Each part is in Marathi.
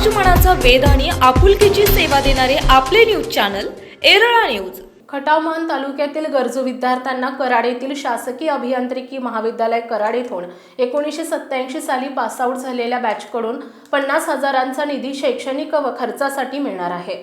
समाजमनाचा वेद आणि आपुलकीची सेवा देणारे आपले न्यूज चॅनल एरळा न्यूज. खटावमान तालुक्यातील गरजू विद्यार्थ्यांना कराड येथील शासकीय अभियांत्रिकी महाविद्यालय कराड येथून एकोणीसशे सत्याऐंशी साली पासआउट झालेल्या बॅचकडून पन्नास हजारांचा निधी शैक्षणिक व खर्चासाठी मिळणार आहे.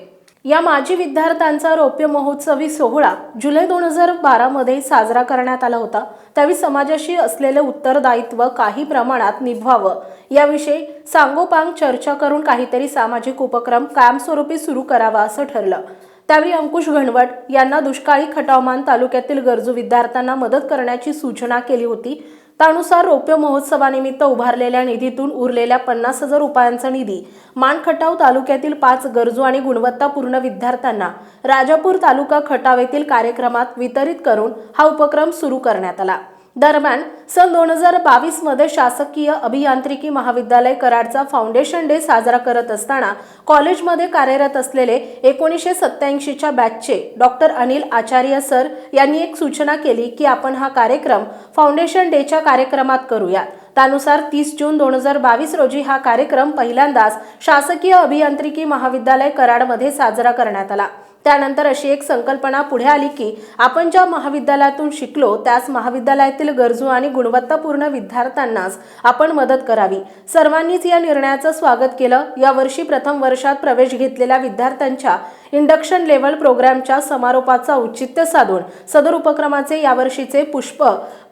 या माजी विद्यार्थ्यांचा रौप्य महोत्सवी सोहळा जुलै दोन हजार बारामध्ये साजरा करण्यात आला होता. त्यावेळी समाजाशी असलेले उत्तरदायित्व काही प्रमाणात निभवावं याविषयी सांगोपांग चर्चा करून काहीतरी सामाजिक उपक्रम कायमस्वरूपी सुरू करावा असं ठरलं. त्यावेळी अंकुश घनवट यांना दुष्काळी खटावमान तालुक्यातील गरजू विद्यार्थ्यांना मदत करण्याची सूचना केली होती. त्यानुसार रौप्य महोत्सवानिमित्त उभारलेल्या निधीतून उरलेल्या पन्नास हजार रुपयांचा निधी मानखटाव तालुक्यातील पाच गरजू आणि गुणवत्तापूर्ण विद्यार्थ्यांना राजापूर तालुका खटाव येथील कार्यक्रमात वितरित करून हा उपक्रम सुरू करण्यात आला. दरम्यान सन दोन हजार बावीसमध्ये शासकीय अभियांत्रिकी महाविद्यालय कराडचा फाउंडेशन डे साजरा करत असताना कॉलेजमध्ये कार्यरत असलेले एकोणीसशे सत्याऐंशीच्या बॅचचे डॉक्टर अनिल आचार्य सर यांनी एक सूचना केली की आपण हा कार्यक्रम फाउंडेशन डेच्या कार्यक्रमात करूया त्यानुसार तीस जून दोन हजार बावीस रोजी हा कार्यक्रम पहिल्यांदाच शासकीय अभियांत्रिकी महाविद्यालय कराडमध्ये साजरा करण्यात आला. त्यानंतर अशी एक संकल्पना पुढे आली की आपण ज्या महाविद्यालयातून शिकलो त्याच महाविद्यालयातील गरजू आणि गुणवत्तापूर्ण विद्यार्थ्यांनाच आपण मदत करावी. सर्वांनीच या निर्णयाचं स्वागत केलं. यावर्षी प्रथम वर्षात प्रवेश घेतलेल्या विद्यार्थ्यांच्या इंडक्शन लेवल प्रोग्रामच्या समारोपाचा औचित्य साधून सदर उपक्रमाचे यावर्षीचे पुष्प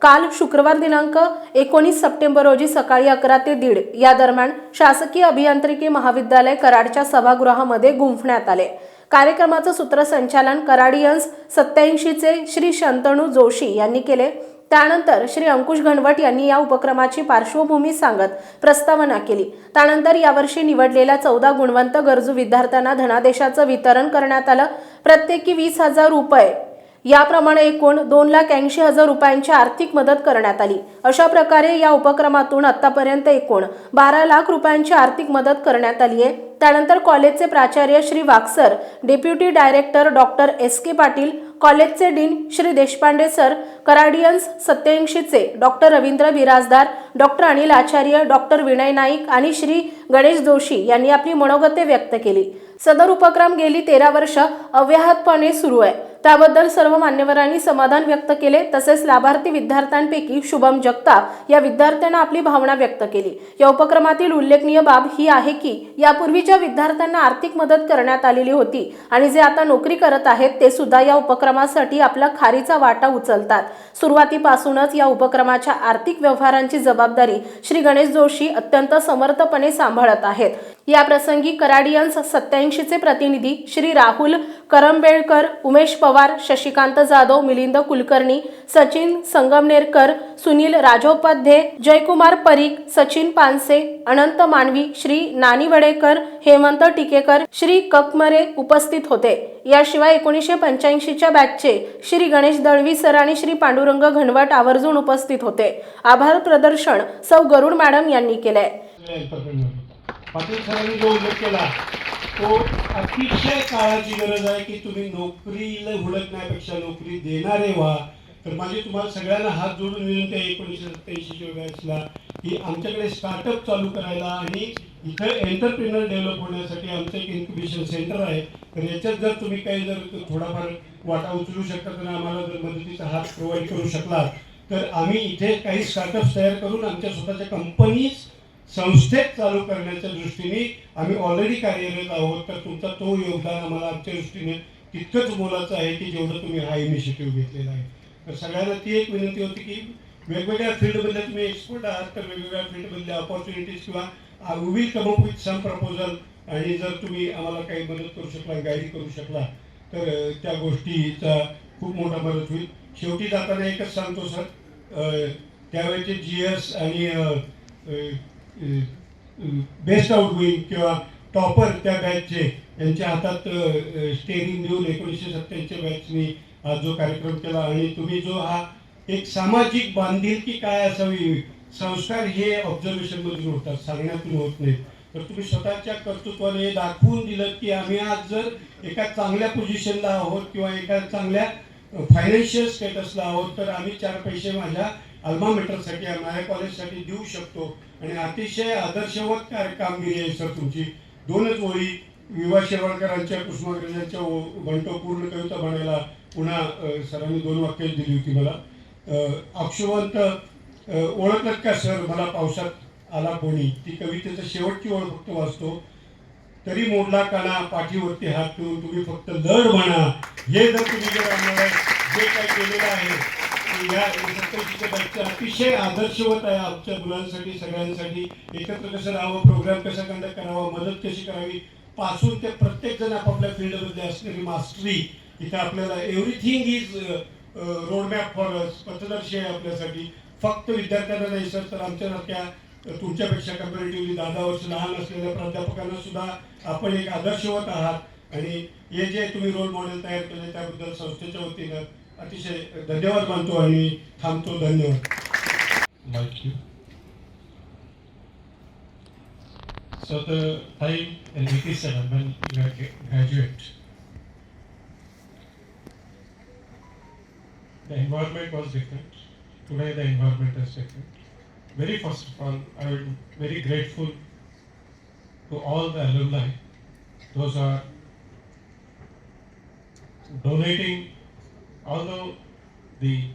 काल शुक्रवार दिनांक एकोणीस सप्टेंबर रोजी सकाळी अकरा ते दीड या दरम्यान शासकीय अभियांत्रिकी महाविद्यालय कराडच्या सभागृहामध्ये गुंफण्यात आले. कार्यक्रमाचं सूत्रसंचालन कराडियन्स सत्याऐंशीचे श्री शंतनू जोशी यांनी केले. त्यानंतर श्री अंकुश घनवट यांनी या उपक्रमाची पार्श्वभूमी सांगत प्रस्तावना केली. त्यानंतर यावर्षी निवडलेल्या चौदा गुणवंत गरजू विद्यार्थ्यांना धनादेशाचं वितरण करण्यात आलं. प्रत्येकी वीस हजार रुपये याप्रमाणे एकूण दोन लाख ऐंशी हजार रुपयांची आर्थिक मदत करण्यात आली. अशा प्रकारे या उपक्रमातून आतापर्यंत एकूण बारा लाख रुपयांची आर्थिक मदत करण्यात आली आहे. त्यानंतर कॉलेजचे प्राचार्य Shri वाक्सर deputy director doctor S K Patil कॉलेजचे डीन श्री देशपांडे सर कराडियन्स सत्याऐंशीचे doctor Ravindra Birajdar doctor Anil Acharya doctor Vinay Naik आणि श्री गणेश जोशी यांनी आपली मनोगते व्यक्त केली. सदर उपक्रम गेली तेरा वर्ष अव्याहतपणे सुरू आहे. त्याबद्दल सर्व मान्यवरांनी समाधान व्यक्त केले. तसेच लाभार्थी विद्यार्थ्यांपैकी शुभम जगताप या विद्यार्थ्यांना आपली भावना व्यक्त केली. या उपक्रमातील उल्लेखनीय बाब ही आहे की यापूर्वीच्या विद्यार्थ्यांना आर्थिक मदत करण्यात आलेली होती आणि जे आता नोकरी करत आहेत ते सुद्धा या उपक्रमासाठी आपला खारीचा वाटा उचलतात. सुरुवातीपासूनच या उपक्रमाच्या आर्थिक व्यवहारांची जबाबदारी श्री गणेश जोशी अत्यंत समर्थपणे सांभाळत आहेत. या प्रसंगी कराडियन्स सत्याऐंशीचे प्रतिनिधी श्री राहुल करंबेळकर उमेश पवार शशिकांत जाधव मिलिंद कुलकर्णी सचिन संगमनेरकर सुनील राजोपाध्ये जयकुमार परीख सचिन पानसे अनंत मानवी श्री नानी वडेकर हेमंत टिकेकर श्री ककमरे उपस्थित होते. याशिवाय एकोणीसशे पंच्याऐंशीच्या बॅचचे श्री गणेश दळवी सर आणि श्री पांडुरंग घनवट आवर्जून उपस्थित होते. आभार प्रदर्शन सौ गरुड मॅडम यांनी केलंय. तो अतिशय काळाची गरज आहे की तुम्ही नोकरीला हुडकण्यापेक्षा नोकरी देणारे व्हा. तर माझी तुम्हाला सगळ्यांना हात जोडून विनंती आहे एकोणीसशे सत्याऐंशीच्या चोवीसला की आमच्याकडे स्टार्टअप चालू करायला आणि इथं एंटरप्रिनर डेव्हलप होण्यासाठी आमचं एक इन्क्युबेशन सेंटर आहे. तर याच्यात जर तुम्ही काही जर थोडाफार वाटा उचलू शकता तर आम्हाला जर मदतीचा हात प्रोव्हाइड करू शकला तर आम्ही इथे काही स्टार्टअप्स तयार करून आमच्या स्वतःच्या कंपनीज संस्थेत चालू करण्याच्या दृष्टीने आम्ही ऑलरेडी कार्यरत आहोत तर तुमचा तो योगदान आम्हाला आमच्या दृष्टीने तितकंच मोलाचं आहे की जेवढं तुम्ही हा इनिशिएटिव्ह घेतलेला आहे. तर सगळ्यांना ती एक विनंती होती की वेगवेगळ्या फील्डमध्ये तुम्ही एक्सपर्ट आहात तर वेगवेगळ्या फील्डमधल्या ऑपॉर्च्युनिटीज किंवा we will come up with some proposal आणि जर तुम्ही आम्हाला काही मदत करू शकला गाईड करू शकला तर त्या गोष्टीचा खूप मोठा मदत होईल. शेवटी जाताना एकच सांगतो सर त्यावेळेचे जी एस आणि बेस्ट आउट होईल किंवा टॉपर त्या बॅचचे यांच्या हातात स्टेरिंग देऊन एकोणीसशे सत्त्याऐंशी बॅचनी हा जो कार्यक्रम केला आणि तुम्ही जो हा एक सामाजिक बांधिलकी काय असावी संस्कार हे ऑब्झर्वेशनमधून होतात सांगण्यातून होत नाही तर तुम्ही स्वतःच्या कर्तृत्वाने दाखवून दिलं की आम्ही आज जर एका चांगल्या पोझिशनला आहोत किंवा एका चांगल्या फायनान्शियल स्टेटसला आहोत तर आम्ही चार पैसे माझ्या अल्मा मेटरसाठी माझ्या कॉलेजसाठी देऊ शकतो. आणि अतिशय आदर्शवत कामगिरी आहे सर तुमची? दोनच ओळी विवा शिरवाडकरांच्या कुसुमाग्रजांच्या ओ- म्हणतो पूर्ण कविता म्हणायला पुन्हा सरांनी दोन वाक्य दिली होती मला. अक्षवंत अक्षुवंत का सर? मला पावसात आला कोणी? ती कवितेचं शेवटची ओळ फक्त वाचतो. तरी मोडला काना पाठीवरती हात ठेवून तुम्ही फक्त लढ म्हणा. हे जर तुम्ही जर आम्हाला जे काय केलेलं आहे या अतिशय आदर्शवत आहे आमच्या मुलांसाठी सगळ्यांसाठी. एकत्र कसं राहावं प्रोग्राम कसा कंडक्ट करावा मदत कशी करावी? पासून ते प्रत्येक जण आपापल्या फील्डमध्ये असलेली मास्टरी इथं आपल्याला everything is roadmap for us पथदर्शी आहे आपल्यासाठी. फक्त विद्यार्थ्यांना नाही सर तर आमच्यासारख्या अ, तुमच्यापेक्षा कम्पॅरेटिव्हली दहा दहा वर्ष लहान असलेल्या प्राध्यापकांना सुद्धा आपण एक आदर्शवत आहात. आणि हे जे तुम्ही रोल मॉडेल तयार केले त्याबद्दल संस्थेच्या वतीनं अतिशय धन्यवाद मानतो आणि थांबतो धन्यवाद like you. So the time in 87 when you were gra- graduate, the environment was different. Today the environment is different. Very first of all, I am very grateful to all the alumni. Those are donating, although the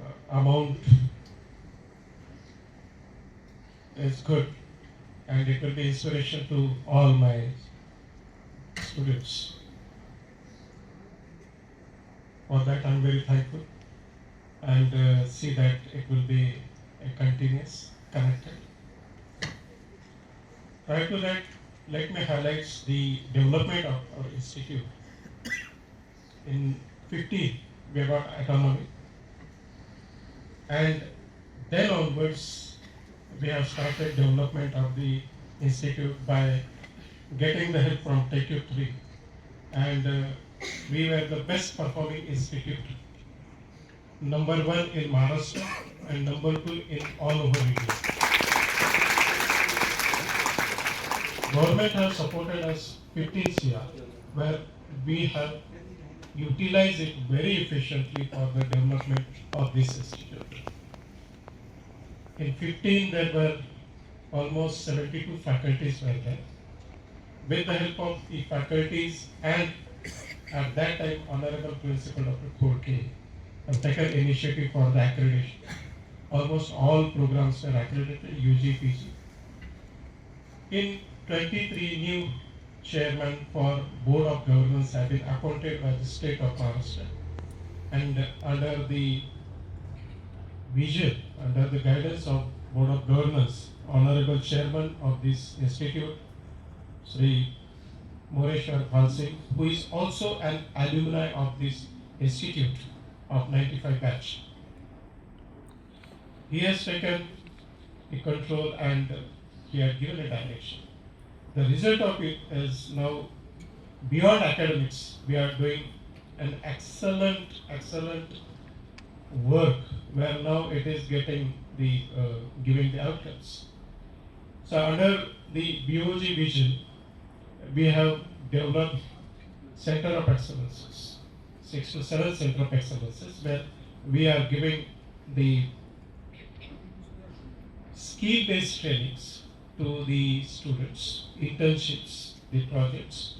uh, amount is good and it will be inspiration to all my students. For that, I'm very thankful and uh, see that it will be a continuous connected. Prior to that, let me highlight the development of our institute. In 15, we got autonomy and then onwards we have started development of the institute by getting the help from Take Your 3 and uh, we were the best performing institute. Number one in Maharashtra and number two in all over India. Government has supported us 15 CR where we have utilized it very efficiently for the development of this institute. In 15, there were almost 72 faculties were there. With the help of the faculties and at that time, Honorable Principal Dr. Korke have taken initiative for the accreditation. Almost all programs were accredited, UG, PG. In 23 new chairman for Board of Governance have been appointed by the state of Maharashtra. And under the vision, under the guidance of Board of Governance, Honorable Chairman of this institute, Sri Moreshwar Bhal Singh, who is also an alumni of this institute of 95 batch. He has taken the control and he had given a direction. The result of it is now beyond academics, we are doing an excellent, excellent work where now it is getting the uh, giving the outcomes. So under the BOG vision, we have developed center of excellences, six to seven center of excellences where we are giving the skill-based trainings to the students, internships, the projects,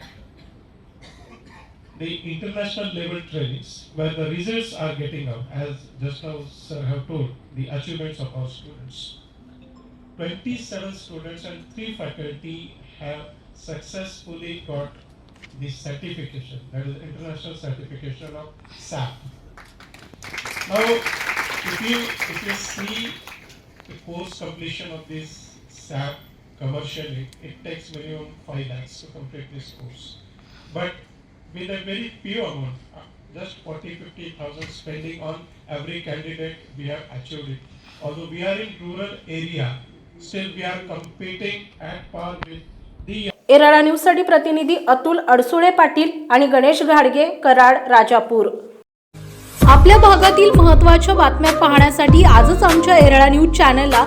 the international level trainings where the results are getting out, as just now sir have told, the achievements of our students. 27 students and 3 faculty have successfully got the certification, that is international certification of SAP. Now, if you, if you see the course completion of this SAP commercially, it takes minimum 5 lakhs to complete this course. But with a very few amount, uh, just 40, 50,000 spending on every candidate, we have achieved it. Although we are in rural area, still we are competing at par with the एराळा न्यूजसाठी प्रतिनिधी अतुल अडसुळे पाटील आणि गणेश घाडगे कराड राजापूर आपल्या भागातील महत्त्वाच्या बातम्या पाहण्यासाठी आजच आमच्या एरळा न्यूज चॅनलला